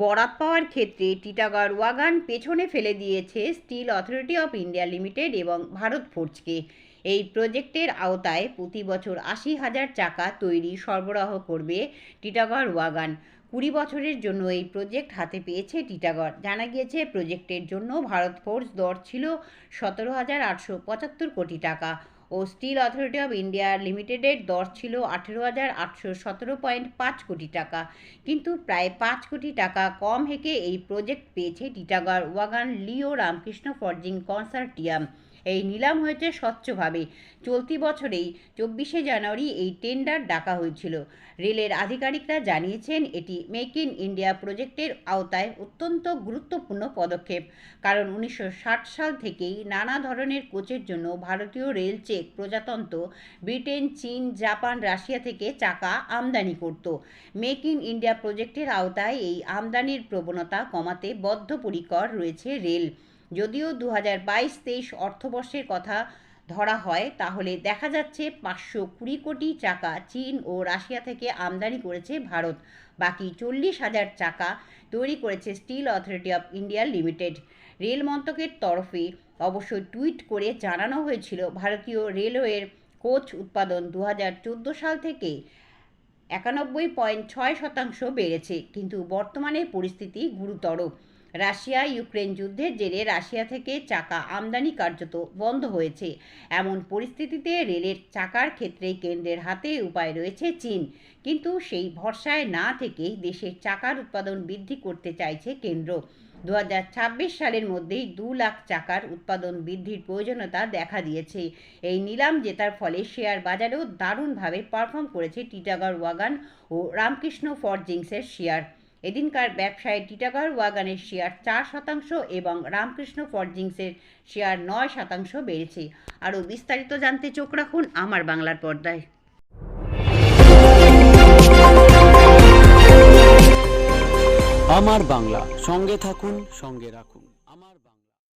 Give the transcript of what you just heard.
বরাত পাওয়ার ক্ষেত্রে টিটাগড় ওয়াগান পেছনে ফেলে দিয়েছে Steel Authority of India Limited এবং ভারত ফোর্জকে এই প্রজেক্টের আওতায় প্রতি বছর আশি হাজার চাকা তৈরি সরবরাহ করবে টিটাগড় ওয়াগান। কুড়ি বছরের জন্য এই প্রজেক্ট হাতে পেয়েছে টিটাগড়। জানা গিয়েছে, প্রজেক্টের জন্য ভারত ফোর্স দর ছিল সতেরো হাজার আটশো পঁচাত্তর কোটি টাকা। ও স্টিল অথরিটি অফ ইন্ডিয়া লিমিটেডের দর ছিল আঠেরো হাজার আটশো সতেরো পয়েন্ট পাঁচ কোটি টাকা। কিন্তু প্রায় পাঁচ কোটি টাকা কম হেঁকে এই প্রজেক্ট পেয়েছে টিটাগড় ওয়াগান লিও রামকৃষ্ণ ফর্জিং কনসার্টিয়াম। এই নিলাম হয়েছে স্বচ্ছভাবে। চলতি বছরেই চব্বিশে জানুয়ারি এই টেন্ডার ডাকা হয়েছিল। রেলের আধিকারিকরা জানিয়েছেন, এটি মেক ইন ইন্ডিয়া প্রজেক্টের আওতায় অত্যন্ত গুরুত্বপূর্ণ পদক্ষেপ। কারণ উনিশশো ষাট সাল থেকেই নানা ধরনের কোচের জন্য ভারতীয় রেল চেক প্রজাতন্ত্র, ব্রিটেন, চীন, জাপান, রাশিয়া থেকে চাকা আমদানি করত। মেক ইন ইন্ডিয়া প্রজেক্টের আওতায় এই আমদানির প্রবণতা কমাতে বদ্ধপরিকর রয়েছে রেল। যদিও দু হাজার বাইশ তেইশ অর্থবর্ষের কথা ধরা হয়, তাহলে দেখা যাচ্ছে পাঁচশো কুড়ি কোটি চাকা চীন ও রাশিয়া থেকে আমদানি করেছে ভারত। বাকি চল্লিশ হাজার চাকা তৈরি করেছে Steel Authority of India Limited. Rail মন্ত্রকের তরফে অবশ্য টুইট করে জানানো হয়েছিল, ভারতীয় রেলওয়ের কোচ উৎপাদন দু হাজার চোদ্দ সাল থেকে একানব্বই পয়েন্ট ছয় শতাংশ বেড়েছে, কিন্তু বর্তমানে পরিস্থিতি গুরুতর। রাশিয়া ইউক্রেন যুদ্ধের জেরে রাশিয়া থেকে চাকা আমদানি কার্যত বন্ধ হয়েছে। এমন পরিস্থিতিতে রেলের চাকার ক্ষেত্রে কেন্দ্রের হাতে উপায় রয়েছে চীন। কিন্তু সেই ভরসায় না থেকেই দেশের চাকার উৎপাদন বৃদ্ধি করতে চাইছে কেন্দ্র। দু হাজার ছাব্বিশ সালের মধ্যেই দু লাখ চাকার উৎপাদন বৃদ্ধির প্রয়োজনীয়তা দেখা দিয়েছে। এই নিলাম জেতার ফলে শেয়ার বাজারেও দারুণভাবে পারফর্ম করেছে টিটাগড় ওয়াগান ও রামকৃষ্ণ ফরজিংসের শেয়ার। এদিনকার ব্যবসায় টিটাগড় ওয়াগানের শেয়ার চার শতাংশ এবং রামকৃষ্ণ ফরজিংসের শেয়ার নয় শতাংশ বেড়েছে। আরও বিস্তারিত জানতে চোখ রাখুন আমার বাংলার পর্দায়। আমার বাংলা, সঙ্গে থাকুন, সঙ্গে রাখুন।